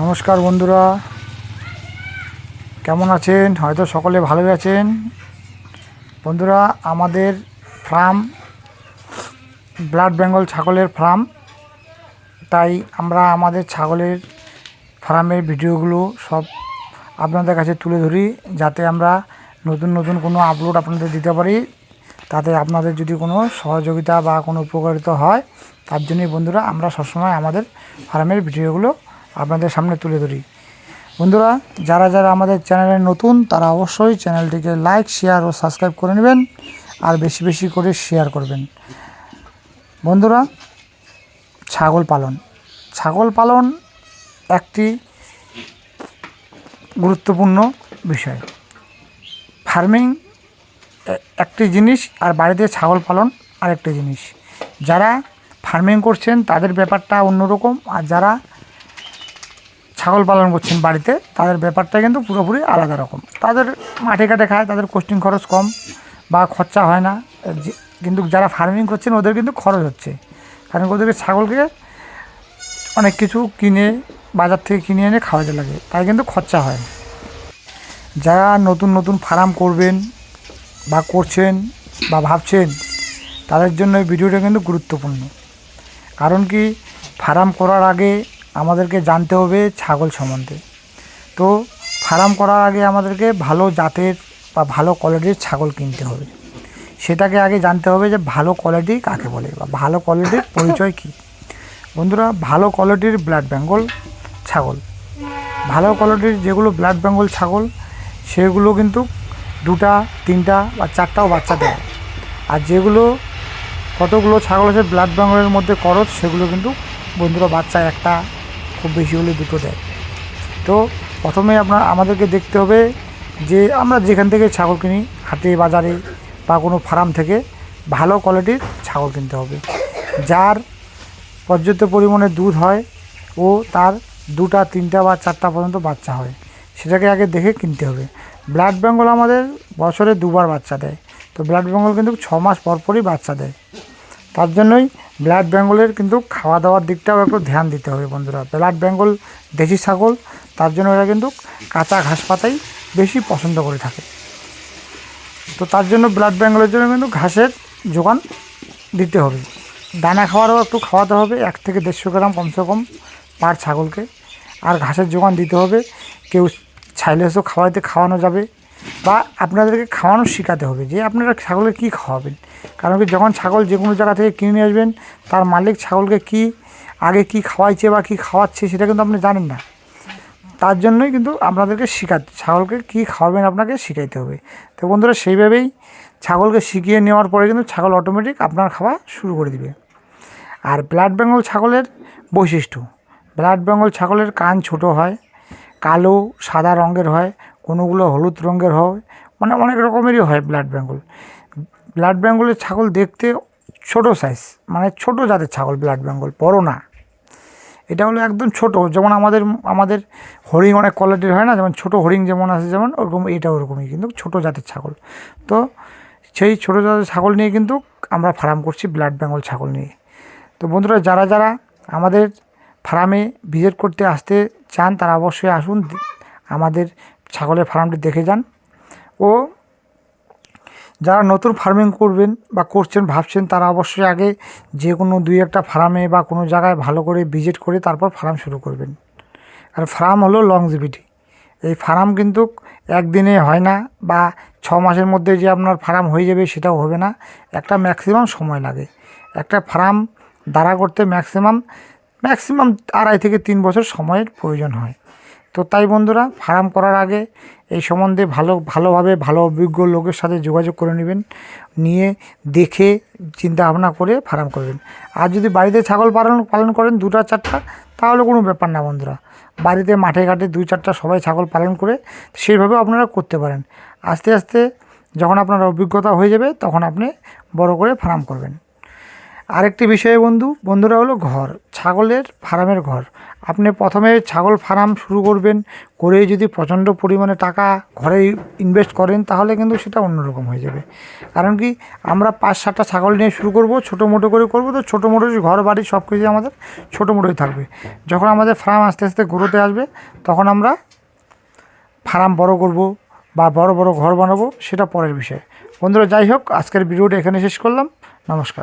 নমস্কার বন্ধুরা। কেমন আছেন? হয়তো সকলে ভালোই আছেন। বন্ধুরা, আমাদের ফার্ম ব্লাড বেঙ্গল ছাগলের ফার্ম তাই আমরা আমাদের ছাগলের ফার্মের ভিডিওগুলো সব আপনাদের কাছে তুলে ধরি, যাতে আমরা নতুন নতুন কোনো আপলোড আপনাদের দিতে পারি। তাতে আপনাদের যদি কোনো সহযোগিতা বা কোনো উপকারিতা হয়, তার জন্যই বন্ধুরা আমরা সবসময় আমাদের ফার্মের ভিডিওগুলো আপনাদের সামনে তুলে ধরি। বন্ধুরা, যারা যারা আমাদের চ্যানেলে নতুন, তারা অবশ্যই চ্যানেলটিকে লাইক, শেয়ার ও সাবস্ক্রাইব করে নেবেন আর বেশি বেশি করে শেয়ার করবেন। বন্ধুরা, ছাগল পালন। ছাগল পালন একটি গুরুত্বপূর্ণ বিষয়। ফার্মিং একটি জিনিস আর বাড়িতে ছাগল পালন আরেকটি জিনিস। যারা ফার্মিং করছেন, তাদের ব্যাপারটা অন্যরকম। আর যারা ছাগল পালন করছেন বাড়িতে, তাদের ব্যাপারটা কিন্তু পুরোপুরি আলাদা রকম। তাদের মাঠে কাটে খায়, তাদের কোস্টিং খরচ কম বা খরচা হয় না। কিন্তু যারা ফার্মিং করছেন, ওদের কিন্তু খরচ হচ্ছে। কারণ ওদেরকে ছাগলকে অনেক কিছু কিনে, বাজার থেকে কিনে এনে খাওয়াতে লাগে, তাই কিন্তু খরচা হয় যারা নতুন নতুন ফার্ম করবেন বা করছেন বা ভাবছেন, তাদের জন্য এই ভিডিওটা কিন্তু গুরুত্বপূর্ণ। কারণ কি ফার্ম করার আগে আমাদেরকে জানতে হবে ছাগল সম্বন্ধে। তো ফার্ম করার আগে আমাদেরকে ভালো জাতের বা ভালো কোয়ালিটির ছাগল কিনতে হবে। সেটাকে আগে জানতে হবে যে ভালো কোয়ালিটি কাকে বলে বা ভালো কোয়ালিটির পরিচয় কী। বন্ধুরা, ভালো কোয়ালিটির ব্লাড বেঙ্গল ছাগল। ভালো কোয়ালিটির যেগুলো ব্লাড বেঙ্গল ছাগল, সেগুলো কিন্তু দুটা, তিনটা বা চারটাও বাচ্চা দেয়। আর যেগুলো কতগুলো ছাগল আছে ব্লাড বেঙ্গলের মধ্যে করচ, সেগুলো কিন্তু বন্ধুরা বাচ্চা একটা খুব বেশি হলে দুটো দেয়। তো প্রথমে আপনার আমাদেরকে দেখতে হবে যে আমরা যেখান থেকে ছাগল কিনি, হাটে, বাজারে বা কোনো ফার্ম থেকে ভালো কোয়ালিটির ছাগল কিনতে হবে। যার পর্যাপ্ত পরিমাণে দুধ হয় ও তার দুটা, তিনটা বা চারটা পর্যন্ত বাচ্চা হয়, সেটাকে আগে দেখে কিনতে হবে। ব্লাড বেঙ্গল আমাদের বছরে দুবার বাচ্চা দেয়। তো ব্লাড বেঙ্গল কিন্তু ছ মাস পর পরই বাচ্চা দেয়। তার জন্যই ব্লাড বেঙ্গলের কিন্তু খাওয়া দাওয়ার দিকটাও একটু ধ্যান দিতে হবে বন্ধুরা। ব্লাড বেঙ্গল দেশি ছাগল, তার জন্য এরা কিন্তু কাঁচা ঘাস পাতাই বেশি পছন্দ করে থাকে। তো তার জন্য ব্লাড বেঙ্গলের জন্য কিন্তু ঘাসের যোগান দিতে হবে। দানা খাওয়ারও একটু খাওয়াতে হবে, এক থেকে দেড়শো গ্রাম কমসে কম পার ছাগলকে। আর ঘাসের যোগান দিতে হবে, কেউ ছাইলে এসেও খাওয়াইতে, খাওয়ানো যাবে। বা আপনাদেরকে খাওয়ানো শেখাতে হবে যে আপনারা ছাগলের কী খাওয়াবেন। কারণ কি যখন ছাগল যে কোনো জায়গা থেকে কিনে নিয়ে আসবেন, তার মালিক ছাগলকে কি, আগে কি খাওয়াইছে বা কি খাওয়াচ্ছে সেটা কিন্তু আপনি জানেন না। তার জন্যই কিন্তু আপনাদেরকে শেখাতে, ছাগলকে কী খাওয়াবেন আপনাকে শেখাইতে হবে। তো বন্ধুরা, সেইভাবেই ছাগলকে শিখিয়ে নেওয়ার পরে কিন্তু ছাগল অটোমেটিক আপনার খাওয়া শুরু করে দিবে। আর ব্লাড বেঙ্গল ছাগলের বৈশিষ্ট্য ব্লাড বেঙ্গল ছাগলের কান ছোট হয়, কালো সাদা রঙের হয় কোনোগুলো হলুদ রঙের হয় মানে অনেক রকমেরই হয় ব্লাড বেঙ্গল ব্লাড বেঙ্গলের ছাগল দেখতে ছোট সাইজ মানে ছোট জাতের ছাগল ব্লাড বেঙ্গল বড় না। এটা হলো একদম ছোট, যেমন আমাদের আমাদের হরিণ অনেক কোয়ালিটির হয় না, যেমন ছোট হরিণ যেমন আছে যেমন, ওরকম এটা ওরকমই, কিন্তু ছোট জাতের ছাগল। তো সেই ছোট জাতের ছাগল নিয়ে কিন্তু আমরা ফার্ম করছি ব্লাড বেঙ্গল ছাগল নিয়ে। তো বন্ধুরা, যারা যারা আমাদের ফার্মে ভিজিট করতে আসতে চান, তারা অবশ্যই আসুন, আমাদের ছাগলের ফার্মটি দেখে যান ও যারা নতুন ফার্মিং করবেন বা করছেন, ভাবছেন তারা অবশ্যই আগে যে কোনো দুই একটা ফার্মে বা কোনো জায়গায় ভালো করে ভিজিট করে তারপর ফার্ম শুরু করবেন। আর ফার্ম হলো লংজিভিটি এই ফার্ম কিন্তু একদিনে হয় না বা ছ মাসের মধ্যে যে আপনার ফার্ম হয়ে যাবে সেটাও হবে না। একটা ম্যাক্সিমাম সময় লাগে। একটা ফার্ম দাঁড়া করতে ম্যাক্সিমাম ম্যাক্সিমাম আড়াই থেকে তিন বছর সময়ের প্রয়োজন হয়। তো তাই বন্ধুরা, ফার্ম করার আগে এই সম্বন্ধে ভালো, ভালোভাবে, ভালো অভিজ্ঞ লোকের সাথে যোগাযোগ করে নেবেন, নিয়ে দেখে চিন্তা ভাবনা করে ফার্ম করবেন। আর যদি বাড়িতে ছাগল পালন পালন করেন দুটা, চারটা, তাহলে কোনো ব্যাপার না বন্ধুরা। বাড়িতে মাঠে ঘাটে দুই, চারটা সবাই ছাগল পালন করে সেইভাবে আপনারা করতে পারেন। আস্তে আস্তে যখন আপনার অভিজ্ঞতা হয়ে যাবে, তখন আপনি বড় করে ফার্ম করবেন। আরেকটি বিষয় বন্ধু, বন্ধুরা হলো ঘর। ছাগলের ফার্মের ঘর। আপনি প্রথমে ছাগল ফার্ম শুরু করবেন, করে যদি প্রচণ্ড পরিমাণে টাকা ঘরে ইনভেস্ট করেন, তাহলে কিন্তু সেটা অন্যরকম হয়ে যাবে। কারণ কি, আমরা পাঁচ সাতটা ছাগল নিয়ে শুরু করব, ছোটো মোটো করে করব, তো ছোটো মোটো ঘর, বাড়ি সব কিছু আমাদের ছোটো মোটোই থাকবে। যখন আমাদের ফার্ম আস্তে আস্তে গ্রোথে আসবে, তখন আমরা ফার্ম বড় করব বা বড় বড় ঘর বানাবো, সেটা পরের বিষয়। বন্ধুরা, যাই হোক, আজকের ভিডিওটা এখানে শেষ করলাম। নমস্কার।